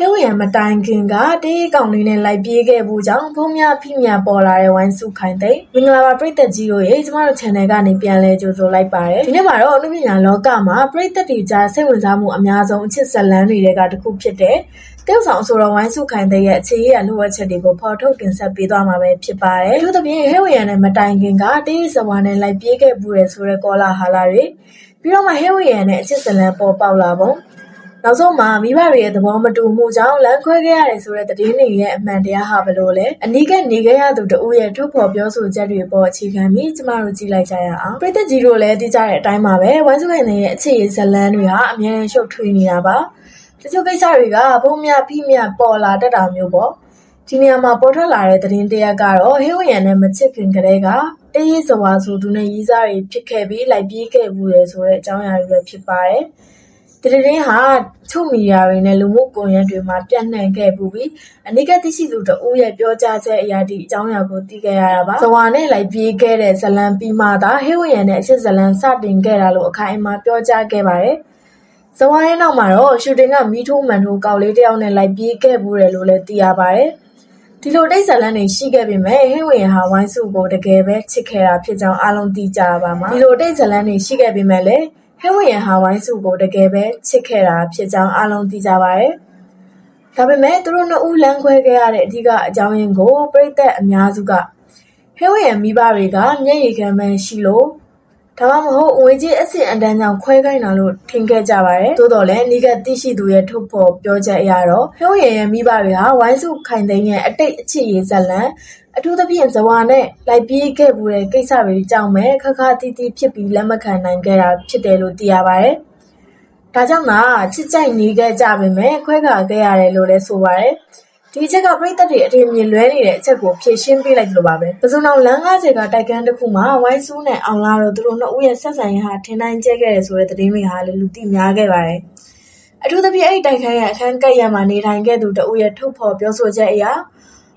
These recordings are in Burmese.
ဟဲဝရံမတိုင်ခင်ကတေးကောင်လေးနဲ့ လိုက်ပြေးခဲ့ဖို့ကြောင့် ဖုံးများဖိမြပေါ်လာတဲ့ ဝိုင်းစုခိုင်သိမင်္ဂလာပါ ပရိသတ်ကြီးတို့ရေ ကျမတို့ channel ကနေ ပြန်လဲကြိုဆိုလိုက်ပါတယ် ဒီနေ့မှာတော့ အနုပညာလောကမှာ ပရိသတ်တွေကြား စိတ်ဝင်စားမှုအများဆုံး အချစ်ဇလန်းတွေကတစ်ခုဖြစ်တဲ့တေးဆောင်ဆိုတော့ဝိုင်းစုခိုင်တဲ့ရဲ့ အခြေရလိုအပ်ချက်တွေကို ဖော်ထုတ်တင်ဆက်ပေးသွားမှာပဲ ဖြစ်ပါတယ် အထူးသဖြင့်ဟဲဝရံနဲ့ မတိုင်ခင်ကတေးစဝါနဲ့ လိုက်ပြေးခဲ့ပူရဲဆိုတဲ့ ကောလာဟာလာတွေ ပြီးတော့မှဟဲဝရံနဲ့ အချစ်ဇလန်း ပေါ်ပေါက်လာပုံ နောက်ဆုံးမှာမိဘတွေရဲ့သဘောမတူမှုကြောင့်လမ်းခွဲခဲ့ရတယ်ဆိုတဲ့သတင်းတွေရဲ့အမှန်တရားဟာဘလို့လဲအနီးကနေခဲ့ရသူတဦးရဲ့ထုတ်ဖော်ပြောဆိုချက်တွေပေါ်အခြေခံပြီးကျမတို့ကြည့်လိုက်ကြရအောင်ပြည်သက်ကြီးတို့လည်းသိကြတဲ့အတိုင်းပါပဲဝိုင်းစုခိုင်ရဲ့အခြေအဇလန်းတွေဟာအများကြီးရှုပ်ထွေးနေတာပါတချို့ကိစ္စတွေကဘုံမြဖိမြပေါ်လာတတ်တာမျိုးပေါ့ဒီနေရာမှာပေါ်ထွက်လာတဲ့သတင်းတရက်ကတော့ဟေးဝရံနဲ့မချစ်ခင်ကလေးကတရေးစဝါဆိုသူနဲ့ရီးစားတွေဖြစ်ခဲ့ပြီးလိုက်ပြေးခဲ့ဘူးလေဆိုတဲ့အကြောင်းအရာတွေပဲဖြစ်ပါတယ်။ ဒီသတင်းဟာချုပ်မီဒီယာတွေနဲ့ လူမှုကွန်ရက်တွေမှာပြန့်နှံ့ခဲ့ပူပြီး အနိကသိရှိသူတဦးရဲ့ ပြောကြားချက်အရာဒီအကြောင်းအရာကို သိခဲ့ရတာပါ။ဇဝါနဲ့ လိုက်ပြေးခဲ့တဲ့ဇလံပြီးမှသာ ဟေဝရံနဲ့ အချစ်ဇလံစတင်ခဲ့တာလို့ အခိုင်အမာ ပြောကြားခဲ့ပါတယ်။ဇဝါရဲ့နောက်မှာတော့ ရှူတင်က မီးထိုးမှန်ထိုး ကောက်လေးတယောက်နဲ့ လိုက်ပြေးခဲ့ဘူးတယ်လို့လည်း သိရပါတယ်။ဒီလို တိတ်ဇလန်းတွေ ရှိခဲ့ပေမဲ့ဟင်းဝင်ဟာ ဝိုင်းစုကို တကယ်ပဲ ချစ်ခဲ့တာဖြစ်ကြောင်း အားလုံးသိကြပါမှာ ဒီလို တိတ်ဇလန်းတွေ ရှိခဲ့ပေမဲ့လည်း ဟဲဝရန်ဟာ ဝိုင်းစုကို တကယ်ပဲ ချစ်ခဲ့တာဖြစ်ကြောင်း အားလုံးသိကြပါတယ်။ဒါပေမဲ့ သူတို့နှစ်ဦး လမ်းခွဲခဲ့ရတဲ့ အဓိကအကြောင်းရင်းကိုပြိသက်အများစုက ဟဲဝရန်မိဘတွေက မျက်ရည်ခံမှန်းရှိလို့ ဒါမှမဟုတ်ငွေကြေးအဆင့်အတန်းကြောင့်ခွဲခိုင်းတာလို့ထင်ခဲ့ကြပါတယ်။သို့တော်လည်းနီးကသိရှိသူရဲ့ထုတ်ဖော်ပြောချက်အရတော့ဟဲဝရန်ရဲ့မိဘတွေဟာဝိုင်းစုခိုင်သိန်းရဲ့အတိတ်အချစ်ရေးဇလံအထူးသဖြင့်ဇဝါနဲ့လိုက်ပြေးခဲ့ဘူးတဲ့ကိစ္စတွေကြောင့်ပဲခက်ခါတီးတီးဖြစ်ပြီးလက်မခံနိုင်ခဲ့တာဖြစ်တယ်လို့သိရပါတယ်။ဒါကြောင့်သာချစ်ကြိုက်နေခဲ့ကြပေမဲ့ခွဲခါခဲ့ရတယ်လို့လည်းဆိုပါတယ်။ ဒီအချက်ကပြိသက်တွေအထင်မြင်လွဲနေတဲ့အချက်ကိုဖြေရှင်းပေးလိုက်လို့ပါပဲ။ပစုံအောင်လမ်း90ကတိုက်ခန်းတစ်ခုမှာဝိုင်းဆူးနဲ့အောင်လာတော့သူတို့နှစ်ဦးရဲ့ဆက်ဆံရေးဟာထင်တိုင်းကျဲခဲ့တယ်ဆိုတဲ့သတင်းတွေဟာလည်းလူသိများခဲ့ပါတယ်။အထူးသဖြင့်အဲ့ဒီတိုက်ခန်းရဲ့အခန်းကပ်ရမှာနေထိုင်ခဲ့သူတဦးရဲ့ထုတ်ဖော်ပြောဆိုချက်အရ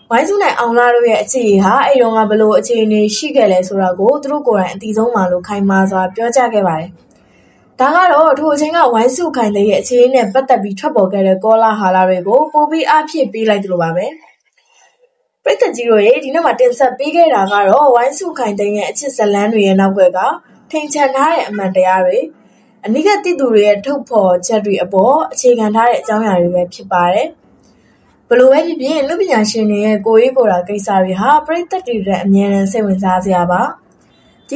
ဝိုင်းစုနိုင်အောင်လာတို့ရဲ့အခြေအနေဟာအဲ့တုန်းကဘလို့အခြေအနေရှိခဲ့လဲဆိုတာကိုသူတို့ကိုယ်တိုင်အသိဆုံးမှလို့ခိုင်မာစွာပြောကြားခဲ့ပါတယ်။ ဒါကတော့ ထိုအချိန်က ဝိုင်းစုခိုင်တဲ့ရဲ့ အခြေအနေနဲ့ ပတ်သက်ပြီး ထွက်ပေါ်ခဲ့တဲ့ ကောလာဟာလာတွေကို ပိုပြီးအဖြစ်ပေးလိုက်သလိုပါပဲ။ပရိသတ်ကြီးတို့ရဲ့ဒီနေ့မှာ တင်ဆက်ပေးခဲ့တာကတော့ ဝိုင်းစုခိုင်တဲ့ရဲ့ အချစ်ဇလန်းတွေရဲ့ နောက်ွယ်က ထိန်ချန်ထားတဲ့ အမှန်တရားတွေ အနိကတိသူတွေရဲ့ ထုတ်ဖော်ချက်တွေအပေါ် အခြေခံထားတဲ့ အကြောင်းအရာတွေပဲ ဖြစ်ပါတယ်။ဘလို့ပဲဖြစ်ဖြစ်လူပညာရှင်တွေရဲ့ ကိုရေးကိုတာ ကိစ္စတွေဟာပြိသက်တွေအတွက် အမြဲတမ်း စိတ်ဝင်စားစရာပါ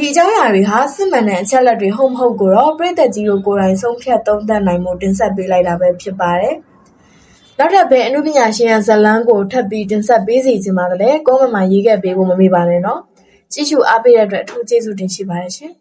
ဒီအကြောင်းအရာတွေဟာစစ်မှန်တဲ့အချက်လက်တွေဟုတ်မဟုတ်ကိုတော့ပြိသက်ကြီးတို့ကိုယ်တိုင်ဆုံးဖြတ်သုံးသပ်နိုင်မှုတင်ဆက်ပေးလိုက်တာပဲဖြစ်ပါတယ်နောက်ထပ်ပဲအမှုပညာရှင်ရဲ့ဇလန်းကိုထပ်ပြီးတင်ဆက်ပေးစီခြင်းပါတယ်ကောမမှာရေးခဲ့ပေးဖို့မမေ့ပါနဲ့နော်ကြည့်ရှုအားပေးတဲ့အတွက်အထူးကျေးဇူးတင်ရှိပါတယ်ရှင်